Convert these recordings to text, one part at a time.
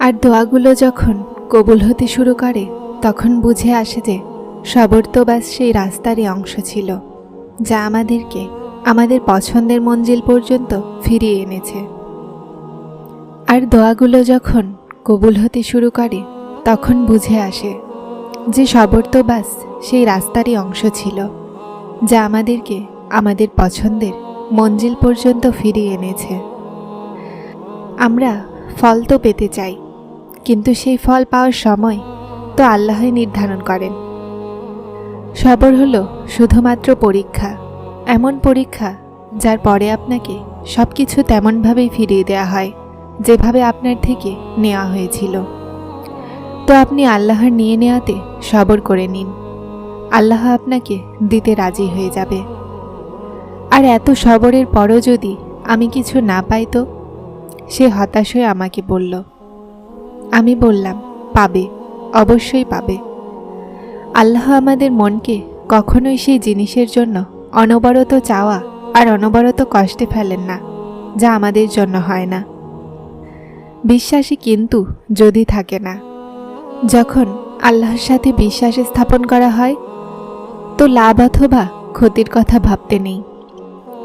আর দোয়াগুলো যখন কবুল হতে শুরু করে, তখন বুঝে আসে যে সবর্তবাস সেই রাস্তারই অংশ ছিল, যা আমাদেরকে আমাদের পছন্দের মঞ্জিল পর্যন্ত ফিরিয়ে এনেছে। আর দোয়াগুলো যখন কবুল হতে শুরু করে, তখন বুঝে আসে যে সবর তো ব্যাস সেই রাস্তারই অংশ ছিল, যা আমাদেরকে আমাদের পছন্দের মঞ্জিল পর্যন্ত ফিরিয়ে এনেছে। আমরা ফল তো পেতে চাই। কিন্তু সেই ফল পাওয়ার সময় তো আল্লাহই নির্ধারণ করেন। সবর হলো শুধুমাত্র পরীক্ষা, এমন পরীক্ষা যার পরে আপনাকে সব কিছু তেমনভাবেই ফিরিয়ে দেওয়া হয়, যেভাবে আপনার থেকে নেওয়া হয়েছিল। তো আপনি আল্লাহর নিয়ে নেওয়াতে সবর করে নিন। আল্লাহ আপনাকে দিতে রাজি হয়ে যাবে। আর এত সবরের পরও যদি আমি কিছু না পাই তো? সে হতাশ হয়ে আমাকে বলল, আমি বললাম, পাবে, অবশ্যই পাবে। আল্লাহ আমাদের মনকে কখনোই সেই জিনিসের জন্য অনবরত চাওয়া আর অনবরত কষ্টে ফেলেন না, যা আমাদের জন্য হয় না। বিশ্বাসী কিন্তু যদি থাকে না, যখন আল্লাহর সাথে বিশ্বাস স্থাপন করা হয়, তো লাভ অথবা ক্ষতির কথা ভাবতে নেই।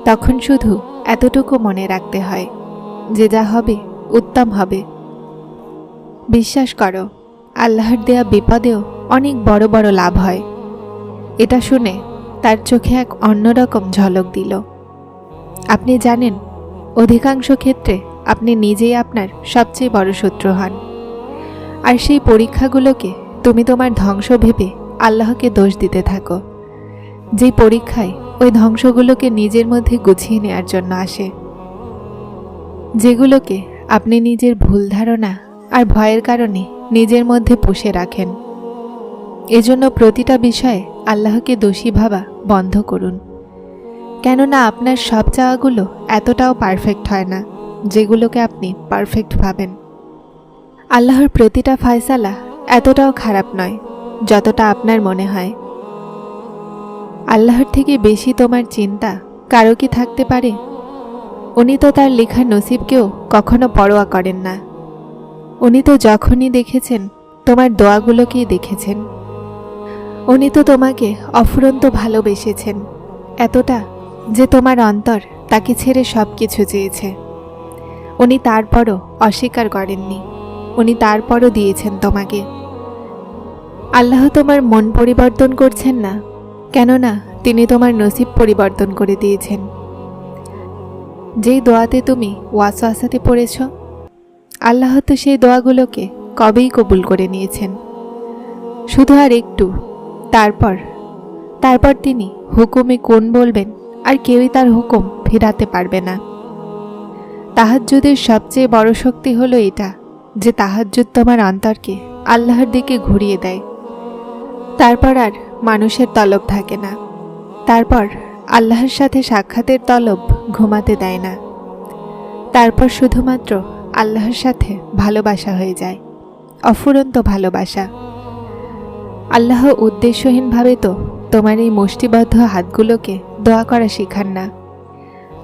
তখন শুধু এতটুকু মনে রাখতে হয়। যে যা হবে, উত্তম হবে। বিশ্বাস করো, আল্লাহর দেয়া বিপদেও অনেক বড় বড় লাভ হয়। এটা শুনে তার চোখে এক অন্যরকম ঝলক দিল। আপনি জানেন, অধিকাংশ ক্ষেত্রে আপনি নিজেই আপনার সবচেয়ে বড় শত্রু হন। আর সেই পরীক্ষাগুলোকে তুমি তোমার ধ্বংস ভেবে আল্লাহকে দোষ দিতে থাকো। যেই পরীক্ষায় ওই ধ্বংসগুলোকে নিজের মধ্যে গুছিয়ে নেওয়ার জন্য আসে। যেগুলোকে আপনি নিজের ভুল ধারণা আর ভয়ের কারণে নিজের মধ্যে পুষে রাখেন। এজন্য প্রতিটা বিষয়ে আল্লাহকে দোষী ভাবা বন্ধ করুন। কেননা আপনার সব চাওয়াগুলো এতটাও পারফেক্ট হয় না, যেগুলোকে আপনি পারফেক্ট ভাবেন। আল্লাহর প্রতিটা ফয়সালা এতটাও খারাপ নয়, যতটা আপনার মনে হয়। আল্লাহর থেকে বেশি তোমার চিন্তা কারও কি থাকতে পারে? উনি তো তার লেখা নসিবকেও কখনো পরোয়া করেন না। উনি তো যখনই দেখেছেন, তোমার দোয়াগুলোকেই দেখেছেন। উনি তো তোমাকে অফুরন্ত ভালোবেসেছেন, এতটা যে তোমার অন্তর তাকে ছেড়ে সব কিছু চেয়েছে। উনি তারপরও অস্বীকার করেননি, উনি তারপরও দিয়েছেন তোমাকে। আল্লাহ তোমার মন পরিবর্তন করছেন না, কেননা তিনি তোমার নসিব পরিবর্তন করে দিয়েছেন। যেই দোয়াতে তুমি ওয়াসওয়াসাতে পড়েছ, আল্লাহ তো সেই দোয়াগুলোকে কবেই কবুল করে নিয়েছেন। শুধু আর একটু, তারপর তারপর তিনি হুকুমে কোন বলবেন, আর কেউই তার হুকুম ফেরাতে পারবে না। তাহাজ্জুদের সবচেয়ে বড় শক্তি হলো এটা, যে তাহাজ্জুদ তোমার অন্তরকে আল্লাহর দিকে ঘুরিয়ে দেয়। তারপর আর মানুষের তলব থাকে না। তারপর আল্লাহর সাথে সাক্ষাতের তলব ঘুমাতে দেয় না। তারপর শুধুমাত্র আল্লাহর সাথে ভালোবাসা হয়ে যায়। অফুরন্ত ভালোবাসা। আল্লাহ উদ্দেশ্যহীনভাবে তো তোমার এই মুষ্টিবদ্ধ হাতগুলোকে দোয়া করা শিখান না।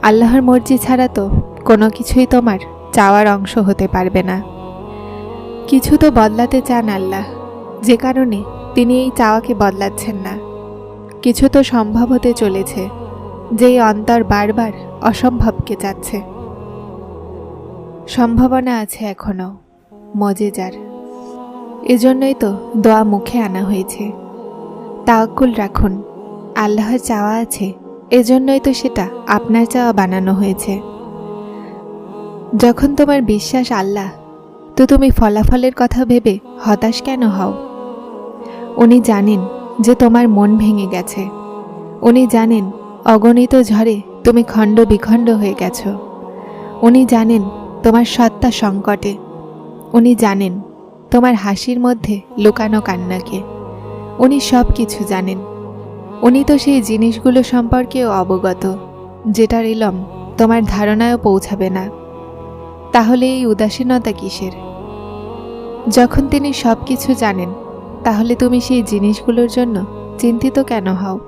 আল্লাহর মর্জি ছাড়া তো কোনো কিছুই তোমার চাওয়ার অংশ হতে পারবে না। কিছু তো বদলাতে চান আল্লাহ। যে কারণে তিনি এই চাওয়াকে বদলাচ্ছেন না। কিছু তো সম্ভব হতে চলেছে। যেই অন্তর বারবার অসম্ভবকে যাচ্ছে। সম্ভাবনা আছে এখনও মজেজার। এজন্যই তো দোয়া মুখে আনা হয়েছে। তাওয়াক্কুল রাখুন, আল্লাহর চাওয়া আছে, এজন্যই তো সেটা আপনার চাওয়া বানানো হয়েছে। যখন তোমার বিশ্বাস আল্লাহ, তো তুমি ফলাফলের কথা ভেবে হতাশ কেন হও? উনি জানেন যে তোমার মন ভেঙে গেছে। উনি জানেন, অগণিত ঝড়ে তুমি খণ্ড বিখণ্ড হয়ে গেছো। উনি জানেন, তোমার সত্তা সংকটে। উনি জানেন, তোমার হাসির মধ্যে লুকানো কান্নাকে। উনি সব কিছু জানেন। উনি তো সেই জিনিসগুলো সম্পর্কেও অবগত, যেটার ইলম তোমার ধারণায়ও পৌঁছাবে না। তাহলে এই উদাসীনতা কিসের? যখন তিনি সব কিছু জানেন তাহলে তুমি সেই জিনিসগুলোর জন্য চিন্তিত কেন হও?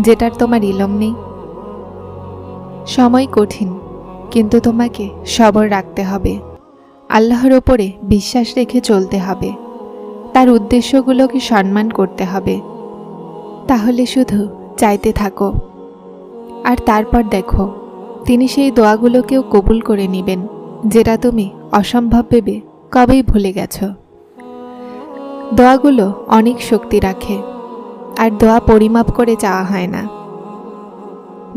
যেটার তোমার ইলম নেই। সময় কঠিন, কিন্তু তোমাকে সবর রাখতে হবে। আল্লাহর ওপরে বিশ্বাস রেখে চলতে হবে। তার উদ্দেশ্যগুলোকে সম্মান করতে হবে। তাহলে শুধু চাইতে থাকো। আর তারপর দেখো, তিনি সেই দোয়াগুলোকেও কবুল করে নেবেন, যেটা তুমি অসম্ভব ভেবে কবেই ভুলে গেছো। দোয়াগুলো অনেক শক্তি রাখে, আর দোয়া পরিমাপ করে চাওয়া হয় না।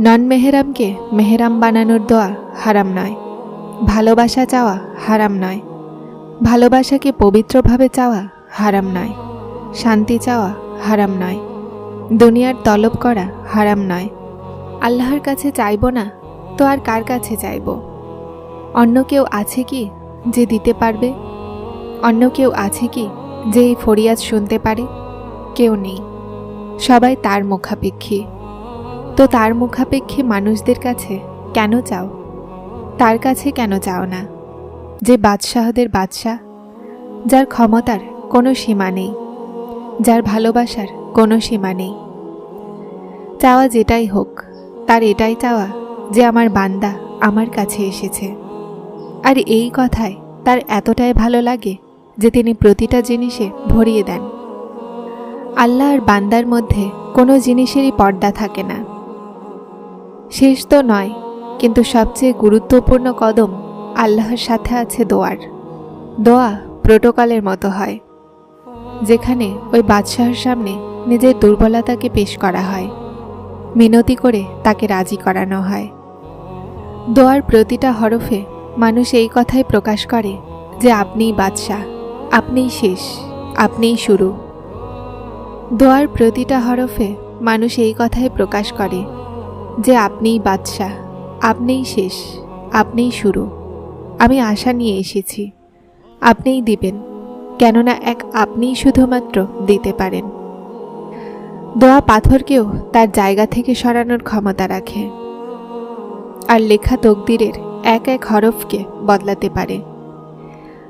নন মেহেরামকে মেহেরাম বানানোর দোয়া হারাম নয়, ভালোবাসা চাওয়া হারাম নয়, ভালোবাসাকে পবিত্রভাবে চাওয়া হারাম নয়, শান্তি চাওয়া হারাম নয়, দুনিয়ার তলব করা হারাম নয়। আল্লাহর কাছে চাইব না, তো আর কার কাছে চাইব? অন্য কেউ আছে কি যে দিতে পারবে? অন্য কেউ আছে কি যে এই ফরিয়াদ শুনতে পারে, কেউ নেই। সবাই তার মুখাপেক্ষী। তো তার মুখাপেক্ষী মানুষদের কাছে কেন চাও? তার কাছে কেন চাও না? যে বাদশাহদের বাদশাহ, যার ক্ষমতার কোনো সীমা নেই, যার ভালোবাসার কোনো সীমা নেই। চাওয়া যেটাই হোক, তার এটাই চাওয়া যে আমার বান্দা আমার কাছে এসেছে। আর এই কথায় তার এতটাই ভালো লাগে যে তিনি প্রতিটা জিনিসে ভরিয়ে দেন। আল্লাহ আর বান্দার মধ্যে কোনো জিনিসেরই পর্দা থাকে না। শেষ তো নয়, কিন্তু সবচেয়ে গুরুত্বপূর্ণ কদম আল্লাহর সাথে আছে দোয়ার। দোয়া প্রোটোকলের মতো হয়, যেখানে ওই বাদশাহর সামনে নিজের দুর্বলতাকে পেশ করা হয়, মিনতি করে তাকে রাজি করানো হয়। দোয়ার প্রতিটা হরফে মানুষ এই কথাই প্রকাশ করে যে, আপনিই বাদশাহ। আপনিই শেষ, আপনিই শুরু। দোয়ার প্রতিটা হরফে মানুষ এই কথাই প্রকাশ করে যে আপনিই বাদশাহ, আপনিই শেষ, আপনিই শুরু। আমি আশা নিয়ে এসেছি, আপনিই দিবেন, কেননা এক আপনিই শুধুমাত্র দিতে পারেন। দোয়া পাথরকেও তার জায়গা থেকে সরানোর ক্ষমতা রাখে। আর লেখা তকদিরের এক এক হরফকে বদলাতে পারে।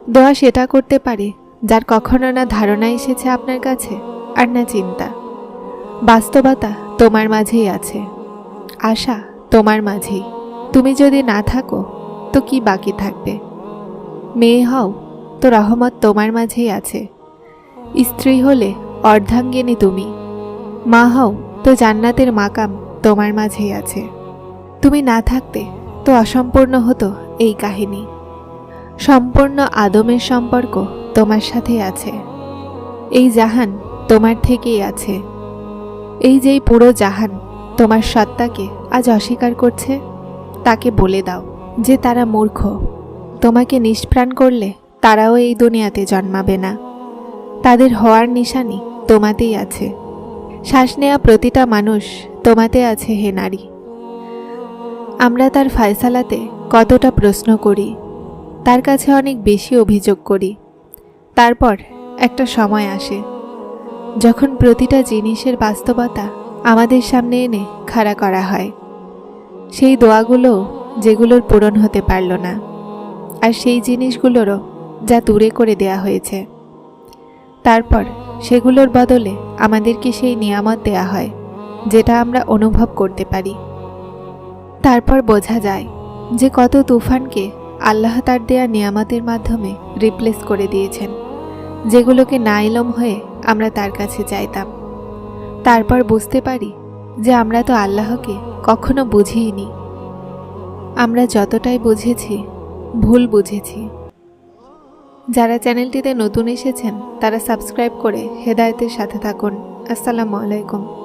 দোয়া সেটা করতে পারে, যার কখনো না ধারণা এসেছে আপনার কাছে, আর না চিন্তা। বাস্তবতা তোমার মাঝেই আছে। আশা তোমার মাঝেই। তুমি যদি না থাকো, তো কি বাকি থাকবে? মেয়ে হও, তো রহমত তোমার মাঝেই আছে। স্ত্রী হলে অর্ধাঙ্গিনী তুমি। মা হও, তো জান্নাতের মাকাম তোমার মাঝেই আছে। তুমি না থাকতে, তো অসম্পূর্ণ হতো এই কাহিনী। সম্পূর্ণ আদমের সম্পর্ক তোমার সাথে আছে। এই জাহান তোমার থেকেই আছে। এই যেই পুরো জাহান তোমার সত্তাকে আজ অস্বীকার করছে, তাকে বলে দাও যে তারা মূর্খ। তোমাকে নিষ্প্রাণ করলে তারাও এই দুনিয়াতে জন্মাবে না। তাদের হওয়ার নিশানি তোমাতেই আছে। শ্বাস নেওয়া প্রতিটা মানুষ তোমাতে আছে হে নারী। আমরা তার ফায়সালাতে কতটা প্রশ্ন করি তার কাছে অনেক বেশি অভিযোগ করি। তারপর একটা সময় আসে, যখন প্রতিটা জিনিসের বাস্তবতা আমাদের সামনে এনে খাড়া করা হয়। সেই দোয়াগুলো যেগুলোর পূরণ হতে পারল না, আর সেই জিনিসগুলোরও যা দূরে করে দেয়া হয়েছে। তারপর সেগুলোর বদলে আমাদেরকে সেই নিয়ামত দেয়া হয়, যেটা আমরা অনুভব করতে পারি। তারপর বোঝা যায় যে কত তুফানকে আল্লাহ তার দেয়া নিয়ামাতের মাধ্যমে রিপ্লেস করে দিয়েছেন। যেগুলোকে না এলম হয়ে আমরা তার কাছে চাইতাম তারপর বুঝতে পারি যে আমরা তো আল্লাহকে কখনো বুঝিনি আমরা যতটাই বুঝেছি, ভুল বুঝেছি। যারা চ্যানেলটিতে নতুন এসেছেন, তারা সাবস্ক্রাইব করে হেদায়েতের সাথে থাকুন। আসসালামু আলাইকুম।